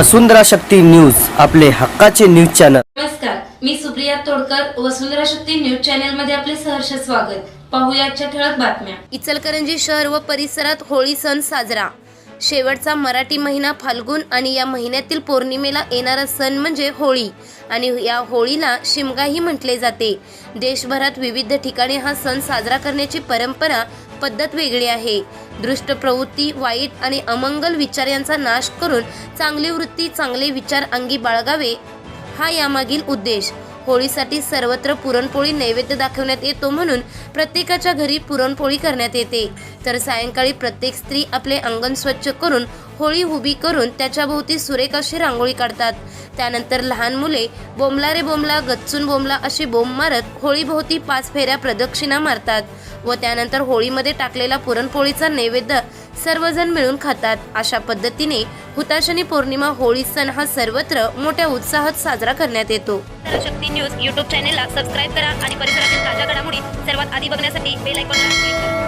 वसुंधरा Shakti news आपले हक्काचे news channel. नमस्कार मी सुप्रिया तोडकर वसुंधरा शक्ती न्यूज चॅनलमध्ये आपले सहर्ष स्वागत. पाहूया आजच्या ठळक बातम्या. इचलकरंजी शहर व परिसरात होळी सण साजरा. शेवटचा मराठी महिना फाल्गुन आणि या महिन्यातील पौर्णिमेला येणारा सण म्हणजे होळी. आणि या होळीला शिमगाही म्हटले जाते. देशभरात विविध ठिकाणी हा सण साजरा करण्याची परंपरा पद्धत वेगळी आहे. दृष्ट प्रवृत्ती वाईट आणि अमंगल विचार यांचा नाश करून चांगली वृत्ती चांगले विचार अंगी बाळगावे हा यामागील उद्देश. होळीसाठी सर्वत्र पुरणपोळी नैवेद्य दाखवण्यात येतो म्हणून प्रत्येकाच्या घरी पुरणपोळी करण्यात येते. तर सायंकाळी प्रत्येक स्त्री आपले अंगण स्वच्छ करून होळी उभी करून त्याच्याभोवती सुरेख अशी रांगोळी काढतात. त्यानंतर लहान मुले बोमला रे बोंबला गच्चून बोंबला अशी बोंब मारत होळीभोवती पाच फेऱ्या प्रदक्षिणा मारतात. व त्यानंतर होळीमध्ये टाकलेला पुरणपोळीचा नैवेद्य सर्वजण मिळून खातात. अशा पद्धतीने हुताशनी पौर्णिमा होळी सण हा सर्वत्र मोठ्या उत्साहात साजरा करण्यात येतो. शक्ती न्यूज युट्यूब चॅनेलला सबस्क्राईब करा आणि परिसरातील ताज्या घडामोडी सर्वात आधी बघण्यासाठी बेल आयकॉनला क्लिक करा.